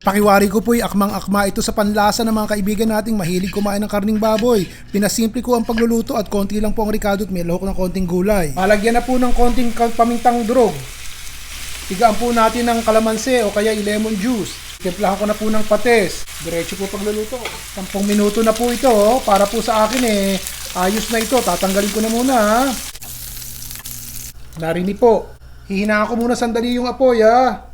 Pakiwari ko po'y akmang-akma ito sa panlasa ng mga kaibigan nating mahilig kumain ng karning baboy. Pinasimple ko ang pagluluto at konti lang po ang ricado at may ng konting gulay. Malagyan na po ng konting pamintang durog. Tigaan po natin ng kalamansi o kaya lemon juice. Timplahan ko na po ng pates. Diretso po pagluluto. 10 minuto na po ito oh. para po sa akin eh. Ayos na ito. Tatanggalin ko na muna ha. Narinig po. Hihinaan ko muna sandali yung apoy ha.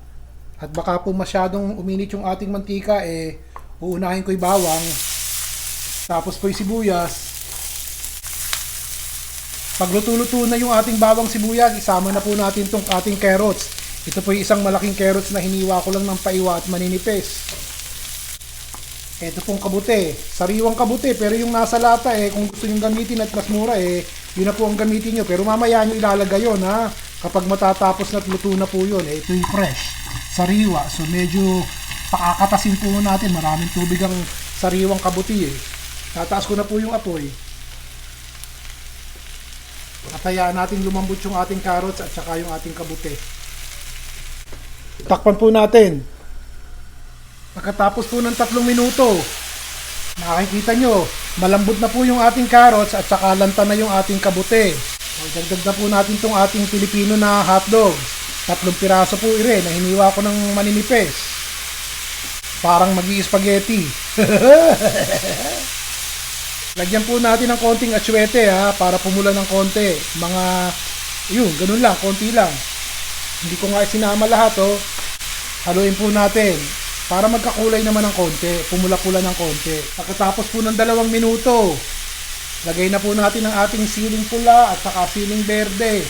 At baka po masyadong uminit yung ating mantika eh uunahin ko yung bawang. Tapos po yung sibuyas. Pag luto-luto na yung ating bawang sibuyas, isama na po natin tong ating carrots. Ito po yung isang malaking carrots na hiniwa ko lang ng paiwa at maninipis. Ito pong kabute. Sariwang kabute, pero yung nasa lata eh, kung gusto nyo gamitin at mas mura eh, yun na po ang gamitin nyo. Pero mamaya nyo ilalagay yun ha. Kapag matatapos na at luto na po yun, eh, ito yung fresh. Sariwa. So medyo pakakatasin po natin. Maraming tubig ang sariwang kabuti eh. Tataas ko na po yung apoy. At hayaan natin lumambot yung ating carrots at saka yung ating kabute. Takpan po natin. Pagkatapos po ng tatlong minuto, nakikita nyo, malambot na po yung ating carrots at saka lanta na yung ating kabute. Dagdag na po natin tong ating Pilipino na hotdog. Tatlong piraso po ire na hiniwa ko ng maninipis. Parang magi spaghetti. Lagyan po natin ng konting atsuete ha, para pumula ng konti. Mga, yun, ganun lang, konti lang. Hindi ko nga sinama lahat oh. Haluin po natin para magkakulay naman ng konti, pumula-pula ng konti. Pagkatapos po ng dalawang minuto, lagay na po natin ang ating siling pula at saka siling berde.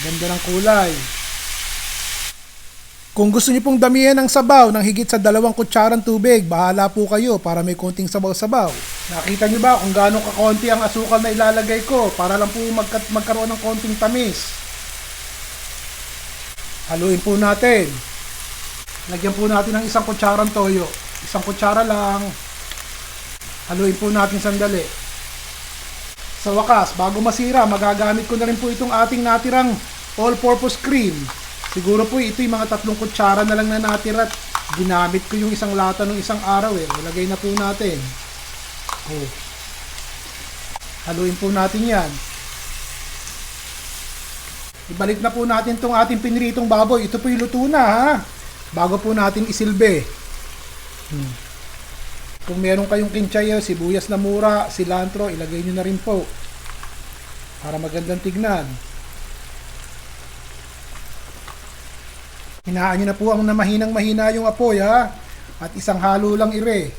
Ganda ng kulay. Kung gusto niyo pong damihan ng sabaw ng higit sa dalawang kutsarang tubig, bahala po kayo para may konting sabaw-sabaw. Nakita niyo ba kung gaano kakonti ang asukal na ilalagay ko para lang po magka- magkaroon ng konting tamis. Haluin po natin. Lagyan po natin ng isang kutsarang toyo. Isang kutsara lang. Haluin po natin sandali. Sa wakas, bago masira, magagamit ko na rin po itong ating natirang all-purpose cream. Siguro po ito yung mga tatlong kutsara na lang na natira at ginamit ko yung isang lata ng isang araw eh. Ilagay na po natin. Oh. Haluin po natin yan. Ibalik na po natin tong ating piniritong baboy. Ito po yung luto na ha. Bago po natin isilbe. Hmm. Kung meron kayong kinchaya, sibuyas na mura, cilantro, ilagay nyo na rin po. Para magandang tignan. Hinaan nyo na po ang namahinang mahina yung apoy ha. At isang halo lang ire.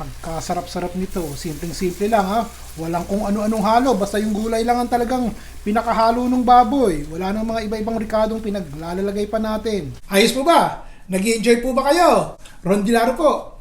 Pagkasarap-sarap nito, simpleng-simple lang ha. Walang kung ano-anong halo, basta yung gulay lang ang talagang pinakahalo ng baboy. Wala nang mga iba-ibang rikadong pinaglalagay pa natin. Ayos po ba? nag enjoy po ba kayo? Ron Dilaro po.